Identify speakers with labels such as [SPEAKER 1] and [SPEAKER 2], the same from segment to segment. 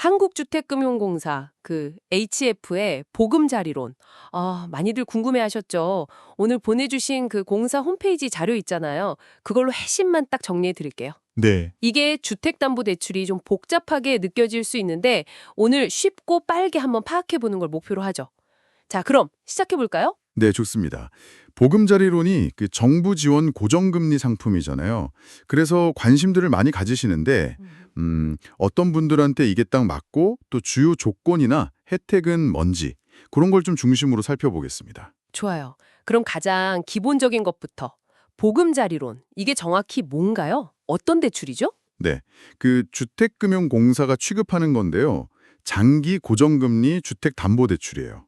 [SPEAKER 1] 한국주택금융공사 그 HF의 보금자리론. 아, 많이들 궁금해 하셨죠. 오늘 보내주신 그 공사 홈페이지 자료 있잖아요. 그걸로 핵심만 딱 정리해 드릴게요.
[SPEAKER 2] 네.
[SPEAKER 1] 이게 주택담보대출이 좀 복잡하게 느껴질 수 있는데 오늘 쉽고 빠르게 한번 파악해 보는 걸 목표로 하죠. 자, 그럼 시작해 볼까요?
[SPEAKER 2] 네, 좋습니다. 보금자리론이 그 정부 지원 고정금리 상품이잖아요. 그래서 관심들을 많이 가지시는데 음, 어떤 분들한테 이게 딱 맞고 또 주요 조건이나 혜택은 뭔지 그런 걸 좀 중심으로 살펴보겠습니다.
[SPEAKER 1] 좋아요. 그럼 가장 기본적인 것부터 보금자리론. 이게 정확히 뭔가요? 어떤 대출이죠?
[SPEAKER 2] 네. 그 주택금융공사가 취급하는 건데요. 장기 고정금리 주택담보대출이에요.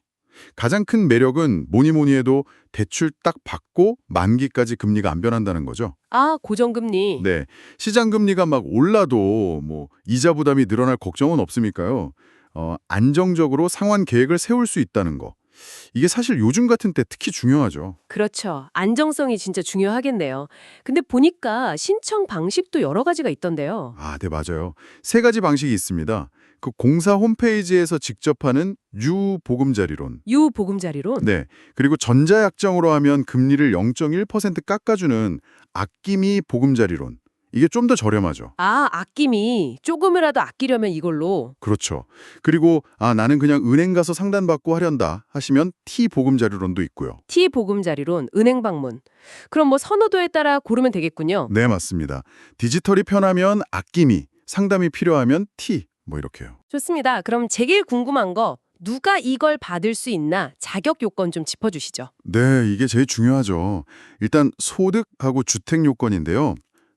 [SPEAKER 2] 가장 큰 매력은 뭐니 뭐니 해도 대출 딱 받고 만기까지 금리가 안 변한다는 거죠.
[SPEAKER 1] 아, 고정금리.
[SPEAKER 2] 네. 시장 금리가 막 올라도 뭐 이자 부담이 늘어날 걱정은 없으니까요. 어, 안정적으로 상환 계획을 세울 수 있다는 거. 이게 사실 요즘 같은 때 특히 중요하죠.
[SPEAKER 1] 그렇죠. 안정성이 진짜 중요하겠네요. 근데 보니까 신청 방식도 여러 가지가 있던데요.
[SPEAKER 2] 아, 네, 맞아요. 세 가지 방식이 있습니다. 그 공사 홈페이지에서 직접 하는 유보금자리론.
[SPEAKER 1] 유보금자리론?
[SPEAKER 2] 네. 그리고 전자약정으로 하면 금리를 0.1% 깎아주는 아낌이 보금자리론. 이게 좀 더 저렴하죠.
[SPEAKER 1] 아, 아낌이 조금이라도 아끼려면 이걸로.
[SPEAKER 2] 그렇죠. 그리고 아 나는 그냥 은행 가서 상담받고 하련다 하시면 T 보금자리론도 있고요.
[SPEAKER 1] T 보금자리론, 은행 방문. 그럼 뭐 선호도에 따라 고르면 되겠군요.
[SPEAKER 2] 네, 맞습니다. 디지털이 편하면 아낌이, 상담이 필요하면 T 뭐 이렇게요.
[SPEAKER 1] 좋습니다. 그럼 제일 궁금한 거 누가 이걸 받을 수 있나 자격 요건 좀 짚어주시죠.
[SPEAKER 2] 네, 이게 제일 중요하죠. 일단 소득하고 주택 요건인데요.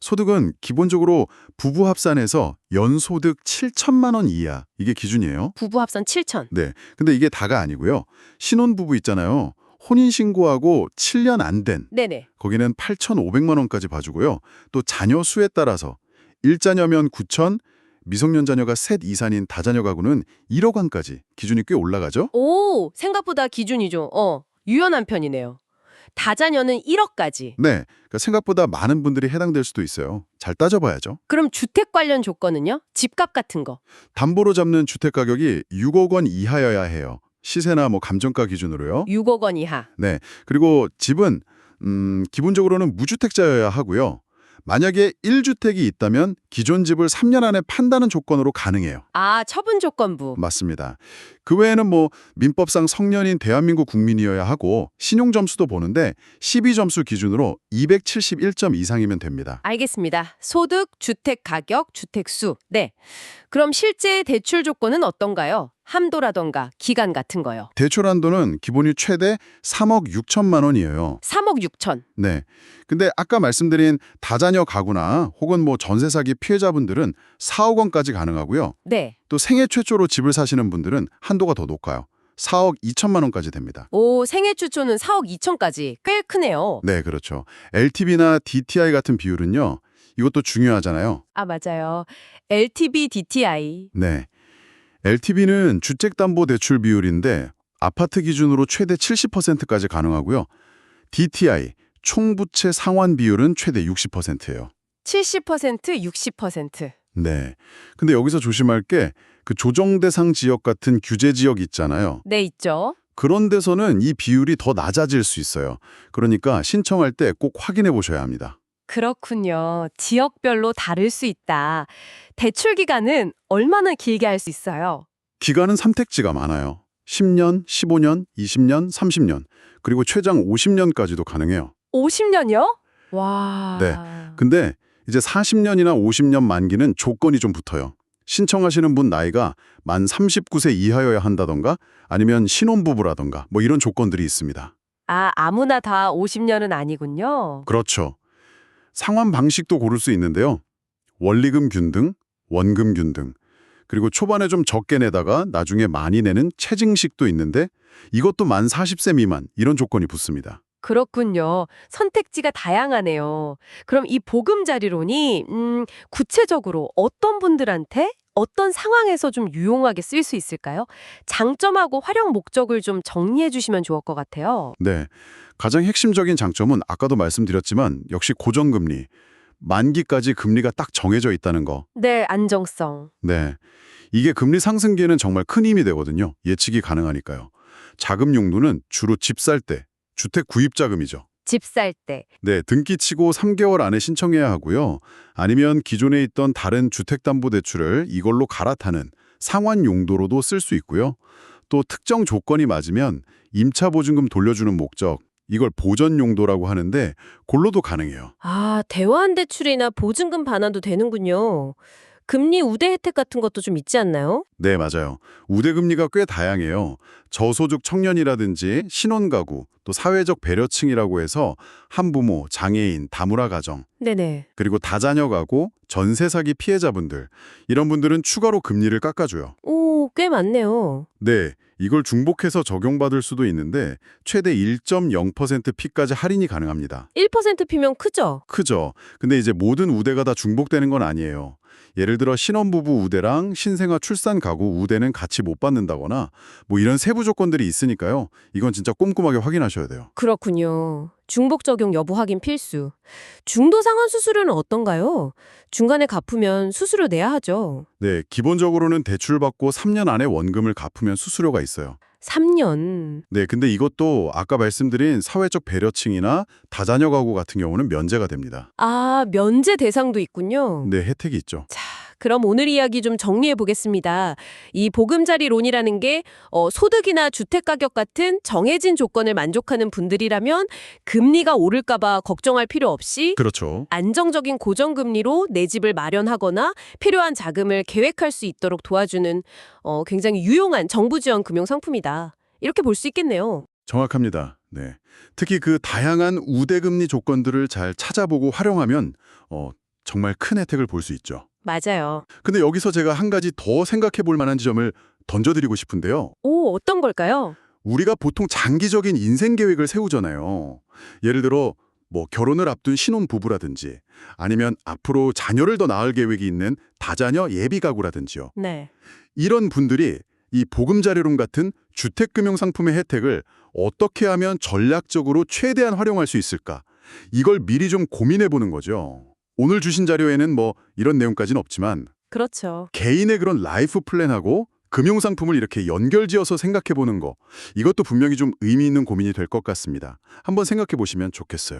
[SPEAKER 2] 소득은 기본적으로 부부 합산해서 연소득 7천만 원 이하 이게 기준이에요.
[SPEAKER 1] 부부 합산 7천.
[SPEAKER 2] 네. 근데 이게 다가 아니고요. 신혼부부 있잖아요. 혼인신고하고 7년 안 된
[SPEAKER 1] 네네.
[SPEAKER 2] 거기는 8,500만 원까지 봐주고요. 또 자녀 수에 따라서 1자녀면 9천, 미성년 자녀가 셋 이상인 다자녀 가구는 1억 원까지 기준이 꽤 올라가죠?
[SPEAKER 1] 오, 생각보다 기준이죠. 어, 유연한 편이네요. 다자녀는 1억까지.
[SPEAKER 2] 네. 그러니까 생각보다 많은 분들이 해당될 수도 있어요. 잘 따져봐야죠.
[SPEAKER 1] 그럼 주택 관련 조건은요? 집값 같은 거.
[SPEAKER 2] 담보로 잡는 주택 가격이 6억 원 이하여야 해요. 시세나 뭐 감정가 기준으로요.
[SPEAKER 1] 6억 원 이하.
[SPEAKER 2] 네. 그리고 집은 음, 기본적으로는 무주택자여야 하고요. 만약에 1주택이 있다면 기존 집을 3년 안에 판다는 조건으로 가능해요.
[SPEAKER 1] 아, 처분 조건부.
[SPEAKER 2] 맞습니다. 그 외에는 뭐 민법상 성년인 대한민국 국민이어야 하고 신용 점수도 보는데 12점수 기준으로 271점 이상이면 됩니다.
[SPEAKER 1] 알겠습니다. 소득, 주택 가격, 주택 수. 네. 그럼 실제 대출 조건은 어떤가요? 함도라던가 기간 같은 거요.
[SPEAKER 2] 대출 한도는 기본이 최대 3억 6천만 원이에요.
[SPEAKER 1] 3억 6천.
[SPEAKER 2] 네. 근데 아까 말씀드린 다자녀 가구나 혹은 뭐 전세 사기 피해자분들은 4억 원까지 가능하고요.
[SPEAKER 1] 네.
[SPEAKER 2] 또 생애 최초로 집을 사시는 분들은 한도가 더 높아요. 4억 2천만 원까지 됩니다.
[SPEAKER 1] 오, 생애 추초는 4억 2천까지. 꽤 크네요.
[SPEAKER 2] 네, 그렇죠. LTV나 DTI 같은 비율은요. 이것도 중요하잖아요.
[SPEAKER 1] 아, 맞아요. LTV, DTI.
[SPEAKER 2] 네. LTV는 주택담보대출 비율인데 아파트 기준으로 최대 70%까지 가능하고요. DTI, 총부채 상환 비율은 최대 60%예요.
[SPEAKER 1] 70%, 60%.
[SPEAKER 2] 네. 근데 여기서 조심할 게 그 조정 대상 지역 같은 규제 지역 있잖아요.
[SPEAKER 1] 네, 있죠.
[SPEAKER 2] 그런 데서는 이 비율이 더 낮아질 수 있어요. 그러니까 신청할 때 꼭 확인해 보셔야 합니다.
[SPEAKER 1] 그렇군요. 지역별로 다를 수 있다. 대출 기간은 얼마나 길게 할 수 있어요?
[SPEAKER 2] 기간은 선택지가 많아요. 10년, 15년, 20년, 30년, 그리고 최장 50년까지도 가능해요.
[SPEAKER 1] 50년이요? 와.
[SPEAKER 2] 네. 근데 이제 40년이나 50년 만기는 조건이 좀 붙어요. 신청하시는 분 나이가 만 39세 이하여야 한다던가 아니면 신혼부부라던가 뭐 이런 조건들이 있습니다.
[SPEAKER 1] 아, 아무나 다 50년은 아니군요.
[SPEAKER 2] 그렇죠. 상환 방식도 고를 수 있는데요. 원리금 균등, 원금 균등, 그리고 초반에 좀 적게 내다가 나중에 많이 내는 체증식도 있는데 이것도 만 40세 미만 이런 조건이 붙습니다.
[SPEAKER 1] 그렇군요. 선택지가 다양하네요. 그럼 이 보금자리론이 음, 구체적으로 어떤 분들한테 어떤 상황에서 좀 유용하게 쓰일 수 있을까요? 장점하고 활용 목적을 좀 정리해 주시면 좋을 것 같아요.
[SPEAKER 2] 네. 가장 핵심적인 장점은 아까도 말씀드렸지만 역시 고정금리, 만기까지 금리가 딱 정해져 있다는 거.
[SPEAKER 1] 네, 안정성.
[SPEAKER 2] 네. 이게 금리 상승기에는 정말 큰 힘이 되거든요. 예측이 가능하니까요. 자금 용도는 주로 집 살 때, 주택 구입 자금이죠.
[SPEAKER 3] 집 살 때.
[SPEAKER 2] 네, 등기 치고 3개월 안에 신청해야 하고요. 아니면 기존에 있던 다른 주택담보대출을 이걸로 갈아타는 상환 용도로도 쓸 수 있고요. 또 특정 조건이 맞으면 임차보증금 돌려주는 목적, 이걸 보전 용도라고 하는데 골로도 가능해요.
[SPEAKER 1] 아, 대환 대출이나 보증금 반환도 되는군요. 금리 우대 혜택 같은 것도 좀 있지 않나요?
[SPEAKER 2] 네, 맞아요. 우대금리가 꽤 다양해요. 저소득 청년이라든지 신혼가구, 또 사회적 배려층이라고 해서 한부모, 장애인, 다문화 가정,
[SPEAKER 1] 네네.
[SPEAKER 2] 그리고 다자녀 가구, 전세 사기 피해자분들, 이런 분들은 추가로 금리를 깎아줘요.
[SPEAKER 1] 오, 꽤 많네요.
[SPEAKER 2] 네, 이걸 중복해서 적용받을 수도 있는데 최대 1.0% 피까지 할인이 가능합니다.
[SPEAKER 1] 1% 피면 크죠?
[SPEAKER 2] 크죠? 근데 이제 모든 우대가 다 중복되는 건 아니에요. 예를 들어 신혼부부 우대랑 신생아 출산 가구 우대는 같이 못 받는다거나 뭐 이런 세부 조건들이 있으니까요. 이건 진짜 꼼꼼하게 확인하셔야 돼요.
[SPEAKER 1] 그렇군요. 중복 적용 여부 확인 필수. 중도 상환 수수료는 어떤가요? 중간에 갚으면 수수료 내야 하죠.
[SPEAKER 2] 네, 기본적으로는 대출받고 3년 안에 원금을 갚으면 수수료가 있어요.
[SPEAKER 1] 3년.
[SPEAKER 2] 네, 근데 이것도 아까 말씀드린 사회적 배려층이나 다자녀 가구 같은 경우는 면제가 됩니다.
[SPEAKER 1] 아, 면제 대상도 있군요.
[SPEAKER 2] 네, 혜택이 있죠.
[SPEAKER 1] 자, 그럼 오늘 이야기 좀 정리해 보겠습니다. 이 보금자리론이라는 게 어, 소득이나 주택 가격 같은 정해진 조건을 만족하는 분들이라면 금리가 오를까 봐 걱정할 필요 없이
[SPEAKER 2] 그렇죠.
[SPEAKER 1] 안정적인 고정금리로 내 집을 마련하거나 필요한 자금을 계획할 수 있도록 도와주는 어, 굉장히 유용한 정부 지원 금융 상품이다. 이렇게 볼 수 있겠네요.
[SPEAKER 2] 정확합니다. 네. 특히 그 다양한 우대금리 조건들을 잘 찾아보고 활용하면 어, 정말 큰 혜택을 볼 수 있죠.
[SPEAKER 1] 맞아요.
[SPEAKER 2] 근데 여기서 제가 한 가지 더 생각해 볼 만한 지점을 던져드리고 싶은데요.
[SPEAKER 1] 오, 어떤 걸까요?
[SPEAKER 2] 우리가 보통 장기적인 인생 계획을 세우잖아요. 예를 들어 뭐 결혼을 앞둔 신혼 부부라든지 아니면 앞으로 자녀를 더 낳을 계획이 있는 다자녀 예비 가구라든지요.
[SPEAKER 1] 네.
[SPEAKER 2] 이런 분들이 이 보금자리론 같은 주택금융 상품의 혜택을 어떻게 하면 전략적으로 최대한 활용할 수 있을까? 이걸 미리 좀 고민해 보는 거죠. 오늘 주신 자료에는 뭐 이런 내용까지는 없지만
[SPEAKER 1] 그렇죠.
[SPEAKER 2] 개인의 그런 라이프 플랜하고 금융 상품을 이렇게 연결지어서 생각해 보는 거 이것도 분명히 좀 의미 있는 고민이 될 것 같습니다. 한번 생각해 보시면 좋겠어요.